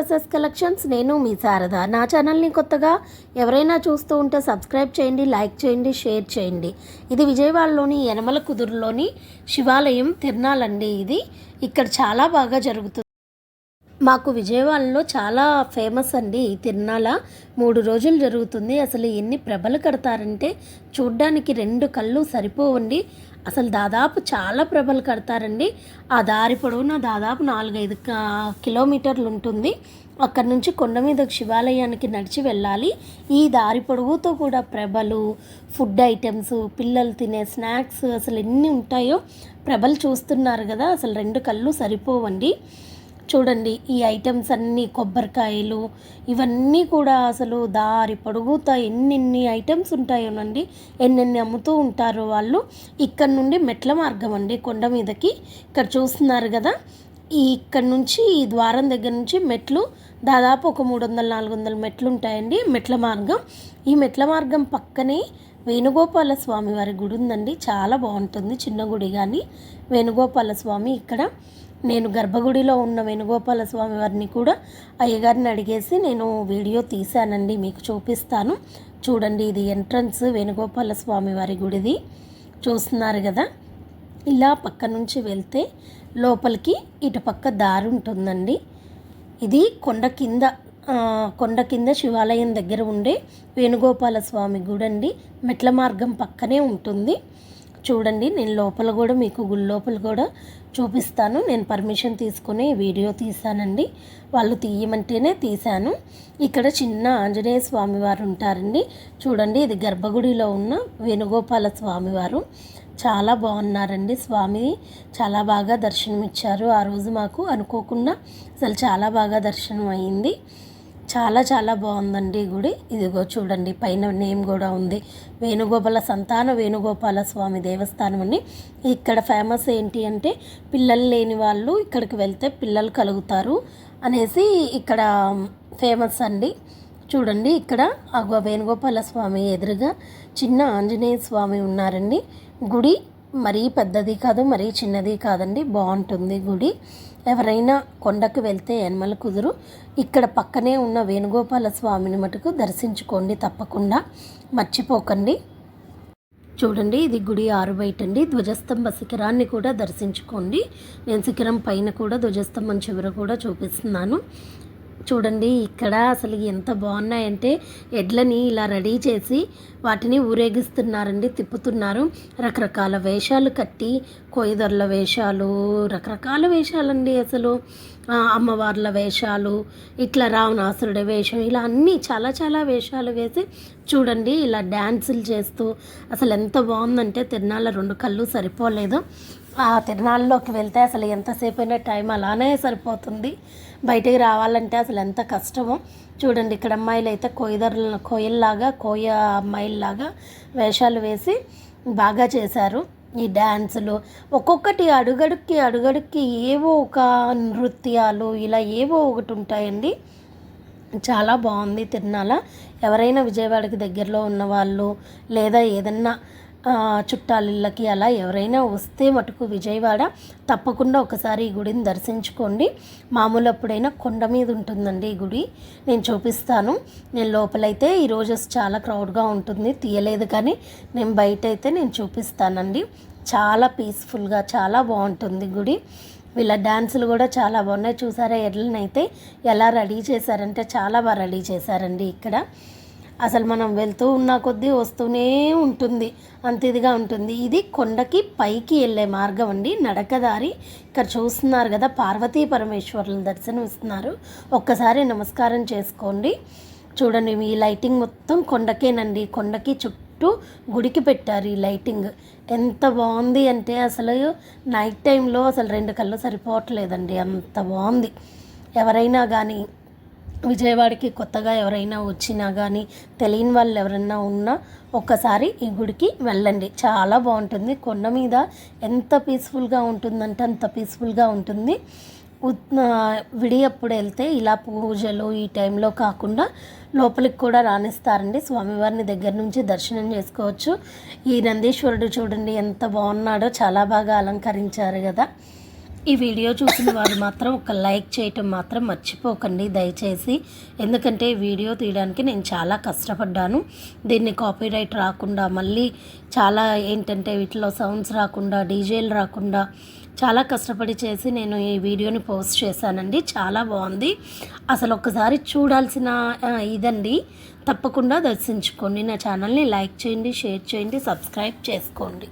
SS collections నేను మీ శారద. నా ఛానల్ని కొత్తగా ఎవరైనా చూస్తూ ఉంటే సబ్స్క్రైబ్ చేయండి లైక్ చేయండి షేర్ చేయండి. ఇది విజయవాడలోని యనమల కుదురులోని శివాలయం తిరునాలండి ఇది. ఇక్కడ చాలా బాగా జరుగుతుంది. మాకు విజయవాడలో చాలా ఫేమస్ అండి ఈ తిరునాళ. మూడు రోజులు జరుగుతుంది. అసలు ఎన్ని ప్రభలు కడతారంటే చూడ్డానికి రెండు కళ్ళు సరిపోవండి. అసలు దాదాపు చాలా ప్రభలు కడతారండి. ఆ దారి పొడవునా దాదాపు నాలుగైదు కిలోమీటర్లు ఉంటుంది. అక్కడ నుంచి కొండ మీద శివాలయానికి నడిచి వెళ్ళాలి. ఈ దారి పొడవుతో కూడా ప్రభలు ఫుడ్ ఐటమ్స్ పిల్లలు తినే స్నాక్స్ అసలు ఎన్ని ఉంటాయో ప్రభలు చూస్తున్నారు కదా. అసలు రెండు కళ్ళు సరిపోవండి. చూడండి ఈ ఐటమ్స్ అన్నీ కొబ్బరికాయలు ఇవన్నీ కూడా అసలు దారి పొడుగుతా ఎన్నెన్ని ఐటమ్స్ ఉంటాయోనండి ఎన్నెన్ని అమ్ముతూ ఉంటారో వాళ్ళు. ఇక్కడ నుండి మెట్ల మార్గం అండి కొండ మీదకి. ఇక్కడ చూస్తున్నారు కదా ఈ ఇక్కడ నుంచి ఈ ద్వారం దగ్గర నుంచి మెట్లు దాదాపు ఒక మూడు వందల నాలుగు వందల మెట్లు ఉంటాయండి మెట్ల మార్గం. ఈ మెట్ల మార్గం పక్కనే వేణుగోపాల స్వామి వారి గుడి ఉందండి. చాలా బాగుంటుంది చిన్న గుడి కానీ. వేణుగోపాల స్వామి ఇక్కడ. నేను గర్భగుడిలో ఉన్న వేణుగోపాల స్వామి వారిని కూడా అయ్యగారిని అడిగేసి నేను వీడియో తీశానండి మీకు చూపిస్తాను. చూడండి ఇది ఎంట్రన్స్ వేణుగోపాల స్వామి వారి గుడిది. చూస్తున్నారు కదా? ఇలా పక్క నుంచి వెళ్తే లోపలికి ఇటుపక్క దారి ఉంటుందండి. ఇది కొండ కింద కొండ కింద శివాలయం దగ్గర ఉండే వేణుగోపాల స్వామి గుడి అండి మెట్ల మార్గం పక్కనే ఉంటుంది. చూడండి నేను లోపల కూడా మీకు గుడి లోపల కూడా చూపిస్తాను. నేను పర్మిషన్ తీసుకుని వీడియో తీశానండి. వాళ్ళు తీయమంటేనే తీశాను. ఇక్కడ చిన్న ఆంజనేయ స్వామి వారు ఉంటారండి. చూడండి ఇది గర్భగుడిలో ఉన్న వేణుగోపాల స్వామివారు చాలా బాగున్నారండి. స్వామి చాలా బాగా దర్శనమిచ్చారు. ఆ రోజు మాకు అనుకోకుండా అసలు చాలా బాగా దర్శనం అయింది చాలా చాలా బాగుందండి గుడి. ఇదిగో చూడండి పైన నేమ్ కూడా ఉంది. వేణుగోపాల సంతాన వేణుగోపాల స్వామి దేవస్థానం అని ఇక్కడ ఫేమస్ ఏంటి అంటే పిల్లలు లేని వాళ్ళు ఇక్కడికి వెళ్తే పిల్లలు కలుగుతారు అనేసి ఇక్కడ ఫేమస్ అండి. చూడండి ఇక్కడ ఆ వేణుగోపాల స్వామి ఎదురుగా చిన్న ఆంజనేయ స్వామి ఉన్నారండి. గుడి మరీ పెద్దది కాదు మరీ చిన్నది కాదండి. బాగుంటుంది గుడి. ఎవరైనా కొండకు వెళ్తే యనమల కుదురు. ఇక్కడ పక్కనే ఉన్న వేణుగోపాల స్వామిని మటుకు దర్శించుకోండి తప్పకుండా. మర్చిపోకండి. చూడండి ఇది గుడి ఆరు బయట అండి ధ్వజస్తంభ శిఖరాన్ని కూడా దర్శించుకోండి. నేను శిఖరం పైన కూడా ధ్వజస్తంభం చివర కూడా చూపిస్తున్నాను. చూడండి ఇక్కడ అసలు ఎంత బాగున్నాయంటే ఎడ్లని ఇలా రెడీ చేసి వాటిని ఊరేగిస్తున్నారండి తిప్పుతున్నారు. రకరకాల వేషాలు కట్టి కోయిదొరల వేషాలు రకరకాల వేషాలండి అసలు. అమ్మవార్ల వేషాలు ఇట్లా రావణాసురుడి వేషం ఇలా అన్నీ చాలా చాలా వేషాలు వేసి చూడండి ఇలా డ్యాన్సులు చేస్తూ అసలు ఎంత బాగుందంటే తిరునాళ్ళ రెండు కళ్ళు సరిపోలేదు. ఆ తిరునాళ్ళలోకి వెళ్తే అసలు ఎంతసేపు అయినా టైం అలానే సరిపోతుంది. బయటికి రావాలంటే అసలు ఎంత కష్టమో. చూడండి ఇక్కడ అమ్మాయిలు అయితే కోయిదర్ల కోయల్లాగా కోయ అమ్మాయిల్లాగా వేషాలు వేసి బాగా చేశారు. ఈ డ్యాన్సులు ఒక్కొక్కటి అడుగడుక్కి అడుగడుక్కి ఏవో ఒక నృత్యాలు ఇలా ఏవో ఒకటి ఉంటాయండి. చాలా బాగుంది తిరునాల ఎవరైనా విజయవాడకి దగ్గరలో ఉన్నవాళ్ళు లేదా ఏదన్నా చుట్టాలిళ్ళకి అలా ఎవరైనా వస్తే మటుకు విజయవాడ తప్పకుండా ఒకసారి ఈ గుడిని దర్శించుకోండి. మామూలు అప్పుడైనా కొండ మీద ఉంటుందండి ఈ గుడి. నేను చూపిస్తాను. నేను లోపలైతే ఈరోజు చాలా క్రౌడ్గా ఉంటుంది. తీయలేదు కానీ నేను బయట అయితే నేను చూపిస్తానండి. చాలా పీస్ఫుల్గా చాలా బాగుంటుంది గుడి. వీళ్ళ డ్యాన్సులు కూడా చాలా బాగున్నాయి. చూసారా ఎడ్లనైతే ఎలా రెడీ చేశారంటే చాలా బాగా రెడీ చేశారండి ఇక్కడ. అసలు మనం వెళ్తూ ఉన్న కొద్దీ వస్తూనే ఉంటుంది. అంతదిగా ఉంటుంది. ఇది కొండకి పైకి వెళ్ళే మార్గం అండి. నడకదారి. ఇక్కడ చూస్తున్నారు కదా పార్వతీ పరమేశ్వరులు దర్శనం ఇస్తున్నారు ఒక్కసారి నమస్కారం చేసుకోండి. చూడండి ఈ లైటింగ్ మొత్తం కొండకేనండి. కొండకి చుట్టూ గుడికి పెట్టారు ఈ లైటింగ్. ఎంత బాగుంది అంటే అసలు నైట్ టైంలో అసలు రెండు కళ్ళు సరిపోవట్లేదండి. అంత బాగుంది. ఎవరైనా కానీ విజయవాడకి కొత్తగా ఎవరైనా వచ్చినా కానీ తెలియని వాళ్ళు ఎవరైనా ఉన్నా ఒక్కసారి ఈ గుడికి వెళ్ళండి. చాలా బాగుంటుంది. కొండ మీద ఎంత పీస్ఫుల్గా ఉంటుందంటే అంత పీస్ఫుల్గా ఉంటుంది. విడి విడియప్పుడు వెళ్తే ఇలా పూజలు ఈ టైంలో కాకుండా లోపలికి కూడా రాణిస్తారండి. స్వామివారిని దగ్గర నుంచి దర్శనం చేసుకోవచ్చు. ఈ నందీశ్వరుడు చూడండి ఎంత బాగున్నాడో చాలా బాగా అలంకరించారు కదా. ఈ వీడియో చూసిన వారు మాత్రం ఒక లైక్ చేయటం మాత్రం మర్చిపోకండి దయచేసి. ఎందుకంటే వీడియో తీయడానికి నేను చాలా కష్టపడ్డాను. దీన్ని కాపీరైట్ రాకుండా మళ్ళీ చాలా ఏంటంటే వీటిలో సౌండ్స్ రాకుండా డీజేలు రాకుండా చాలా కష్టపడి చేసి నేను ఈ వీడియోని పోస్ట్ చేశానండి. చాలా బాగుంది. అసలు ఒక్కసారి చూడాల్సిన ఇదండి. తప్పకుండా దర్శించుకోండి. నా ఛానల్ని లైక్ చేయండి షేర్ చేయండి సబ్స్క్రైబ్ చేసుకోండి.